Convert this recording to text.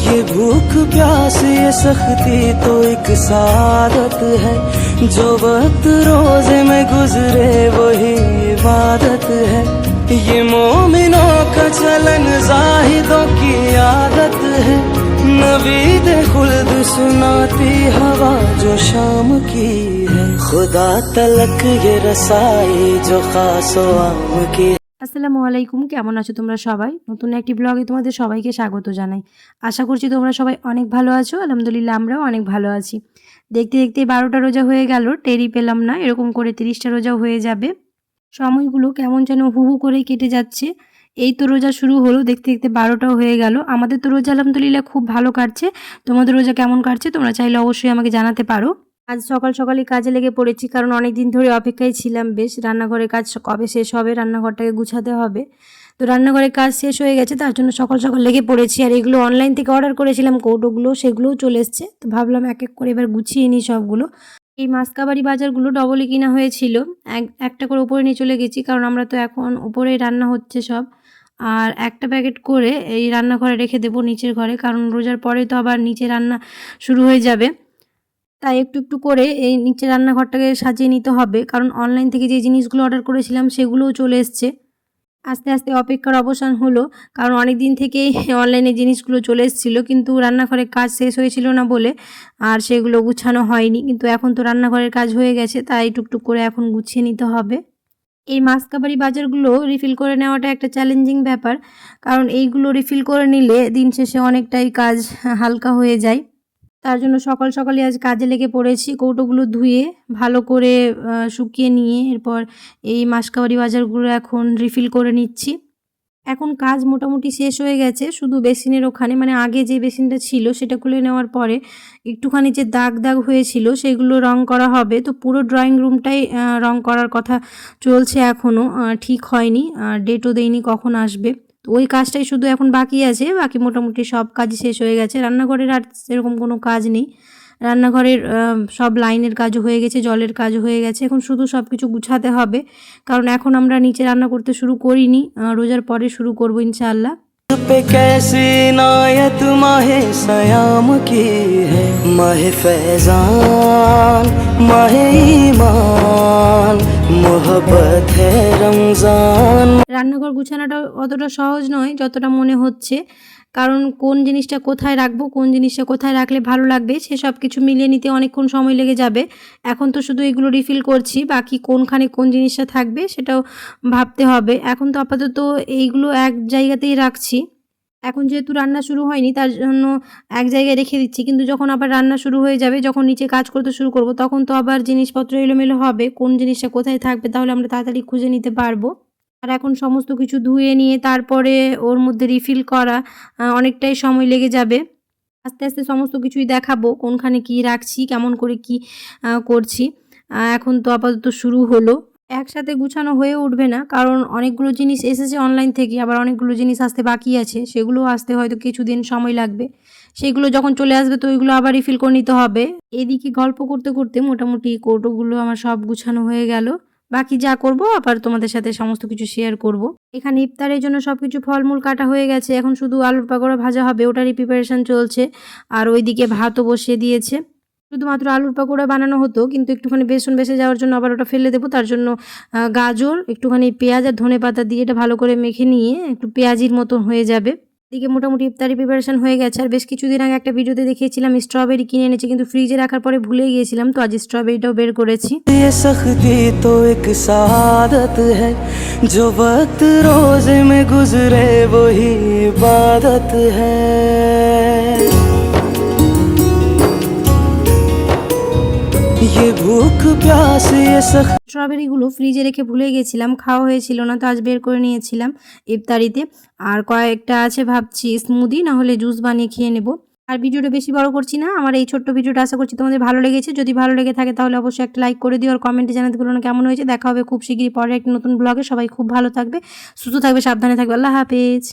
ये भूख प्यास, ये सख्ती तो एक सादत है। जो वक्त रोज़े में गुजरे, वही इबादत है। ये मोमिनों का चलन जाहिदों की आदत है। नवीद खुल्द सुनाती हवा जो शाम की है। खुदा तलक ये रसाई जो खासो आम की আসসালামু আলাইকুম। কেমন আছো তোমরা সবাই? নতুন একটি ব্লগে তোমাদের সবাইকে স্বাগত জানাই। আশা করছি তোমরা সবাই অনেক ভালো আছো। আলহামদুলিল্লাহ, আমরাও অনেক ভালো আছি। দেখতে দেখতে বারোটা রোজা হয়ে গেল টেরি পেলাম না, এরকম করে তিরিশটা রোজা হয়ে যাবে। সময়গুলো কেমন যেন হু হু করে কেটে যাচ্ছে। এই তো রোজা শুরু হলো, দেখতে দেখতে বারোটাও হয়ে গেল। আমাদের তো রোজা আলহামদুলিল্লাহ খুব ভালো কাটছে। তোমাদের রোজা কেমন কাটছে, তোমরা চাইলে অবশ্যই আমাকে জানাতে পারো। আজ সকাল সকালই কাজে লেগে পড়েছি, কারণ অনেক দিন ধরে অপেক্ষায় ছিলাম, বেশ রান্নাঘরের কাজ কবে শেষ হবে রান্নাঘরটাকে গুছাতে হবে। তো রান্নাঘরের কাজ শেষ হয়ে গেছে, তার জন্য সকাল সকাল লেগে পড়েছি, আর এগুলো অনলাইন থেকে অর্ডার করেছিলাম, কৌটোগুলো সেগুলোও চলে এসছে। তো ভাবলাম এক এক করে এবার গুছিয়ে নিই সবগুলো। এই মাসকাবাড়ি বাজারগুলো ডবলই কিনা হয়েছিল, এক, একটা করে উপরে নিয়ে চলে গেছি, কারণ আমরা তো এখন উপরেই রান্না হচ্ছে সব। আর একটা প্যাকেট করে এই রান্নাঘরে রেখে দেবো নিচের ঘরে, কারণ রোজার পরে তো আবার নিচে রান্না শুরু হয়ে যাবে। তাই একটু একটু করে এই নিচে রান্নাঘরটাকে সাজিয়ে নিতে হবে। কারণ অনলাইন থেকে যে জিনিসগুলো অর্ডার করেছিলাম সেগুলোও চলে এসছে। আস্তে আস্তে অপেক্ষার অবসান হলো। কারণ অনেক দিন থেকেই অনলাইনে জিনিসগুলো চলে এসেছিল। কিন্তু রান্নাঘরের কাজ শেষ হয়েছিল না বলে আর সেগুলো গুছানো হয়নি। কিন্তু এখন তো রান্নাঘরের কাজ হয়ে গেছে, তাই টুকটুক করে এখন গুছিয়ে নিতে হবে। এই মাসকাবারি বাজারগুলো রিফিল করে নেওয়াটা একটা চ্যালেঞ্জিং ব্যাপার। কারণ এইগুলো রিফিল করে নিলে দিন শেষে অনেকটাই কাজ হালকা হয়ে যায়। তার জন্য সকাল সকালে আজ কাজে লেগে পড়েছি। কৌটোগুলো ধুয়ে, ভালো করে শুকিয়ে নিয়ে এরপর এই মাসকাবারি বাজারগুলো এখন রিফিল করে নিচ্ছি। এখন কাজ মোটামুটি শেষ হয়ে গেছে, শুধু বেসিনের ওখানে মানে আগে যে বেসিনটা ছিল সেটা খুলে নেওয়ার পরে একটুখানি যে দাগ দাগ হয়েছিল সেগুলো রং করা হবে। তো পুরো ড্রয়িং রুমটাই রং করার কথা চলছে এখনও ঠিক হয়নি, আর ডেটও দেয়নি কখন আসবে। তো ওই কাজটাই শুধু এখন বাকি আছে, বাকি মোটামুটি সব কাজ শেষ হয়ে গেছে। রান্নাঘরের আর সেরকম কোনো কাজ নেই। রান্নাঘরের সব লাইনের কাজও হয়ে গেছে, জলের কাজও হয়ে গেছে। এখন শুধু সব কিছু গুছাতে হবে। কারণ এখন আমরা নিচে রান্না করতে শুরু করিনি রোজার পরে শুরু করব ইনশাআল্লাহ। पे कैसी नायत माहे सयाम की है माहे फैजान माहे ईमान मोहब्बत है रमजान রান্নাঘর গুছানোটা অতটা সহজ নয় যতটা মনে হচ্ছে কারণ কোন জিনিসটা কোথায় রাখব, কোন জিনিসটা কোথায় রাখলে ভালো লাগবে সেসব কিছু মিলিয়ে নিতে অনেকক্ষণ সময় লেগে যাবে। এখন তো শুধু এগুলো রিফিল করছি, বাকি কোনখানে কোন জিনিসটা থাকবে সেটাও ভাবতে হবে। এখন তো আপাতত এইগুলো এক জায়গাতেই রাখছি। এখন যেহেতু রান্না শুরু হয়নি, তার জন্য এক জায়গায় রেখে দিচ্ছি। কিন্তু যখন আবার রান্না শুরু হয়ে যাবে, যখন নিচে কাজ করতে শুরু করব, তখন তো আবার জিনিসপত্র এলোমেলো হবে। কোন জিনিসটা কোথায় থাকবে, তাহলে আমরা তাড়াতাড়ি খুঁজে নিতে পারব। আর এখন সমস্ত কিছু ধুয়ে নিয়ে তারপরে ওর মধ্যে রিফিল করা অনেকটাই সময় লেগে যাবে। আস্তে আস্তে সমস্ত কিছুই দেখাবো, কোনখানে কি রাখছি, কেমন করে কি করছি। এখন তো আপাতত শুরু হলো। একসাথে গুছানো হয়ে উঠবে না, কারণ অনেকগুলো জিনিস এসেছে অনলাইন থেকে, আবার অনেকগুলো জিনিস আসতে বাকি আছে, সেগুলো আসতে হয়তো কিছুদিন সময় লাগবে। সেগুলো যখন চলে আসবে তো ওইগুলো আবার রিফিল করে নিতে হবে। এদিকে গল্প করতে করতে মোটামুটি কৌটোগুলো আমার সব গুছানো হয়ে গেল। বাকি যা করব, আবার তোমাদের সাথে সমস্ত কিছু শেয়ার করব। এখানে ইফতারের জন্য সব কিছু ফলমূল কাটা হয়ে গেছে। এখন শুধু আলুর পাকোড়া ভাজা হবে, ওটারই প্রিপারেশন চলছে। আর ওইদিকে ভাতও বসিয়ে দিয়েছে। শুধুমাত্র আলুর পাকোড়া বানানো হতো, কিন্তু একটুখানি বেসন বেসে যাওয়ার জন্য আবার ওটা ফেলে দেবো। তার জন্য গাজর, একটুখানি পেঁয়াজ আর ধনে পাতা দিয়ে এটা ভালো করে মেখে নিয়ে একটু পেঁয়াজির মতন হয়ে যাবে। এদিকে মোটামুটি ইফতারি প্রিপারেশন হয়ে গেছে আর বেশ কিছুদিন আগে একটা ভিডিওতে দেখিয়েছিলাম স্ট্রবেরি কিনে এনেছি কিন্তু ফ্রিজে রাখার পরে ভুলে গিয়েছিলাম তো আজ স্ট্রবেরিটাও বের করেছি ये सख्ती तो एक सादत है जो वक्त रोजे में गुजरे वही इबादत है ये भूख प्यास ये सख्ती স্ট্রবেরিগুলো ফ্রিজে রেখে ভুলে গেছিলাম খাওয়া হয়েছিল না তো আজ বের করে নিয়েছিলাম ইফতারিতে আর কয়েকটা আছে ভাবছি স্মুদি না হলে জুস বানিয়ে খেয়ে নেব আর ভিডিওটা বেশি বড় করছি না আমার এই ছোট্ট ভিডিওটা আশা করছি তোমাদের ভালো লেগেছে যদি ভালো লেগে থাকে তাহলে অবশ্যই একটা লাইক করে দিও আর কমেন্টে জানাতে বলো না কেমন হয়েছে দেখা হবে খুব শীঘ্রই পরে একটা নতুন ব্লগে সবাই খুব ভালো থাকবে সুস্থ থাকবে সাবধানে থাকবে আল্লাহ হাফেজ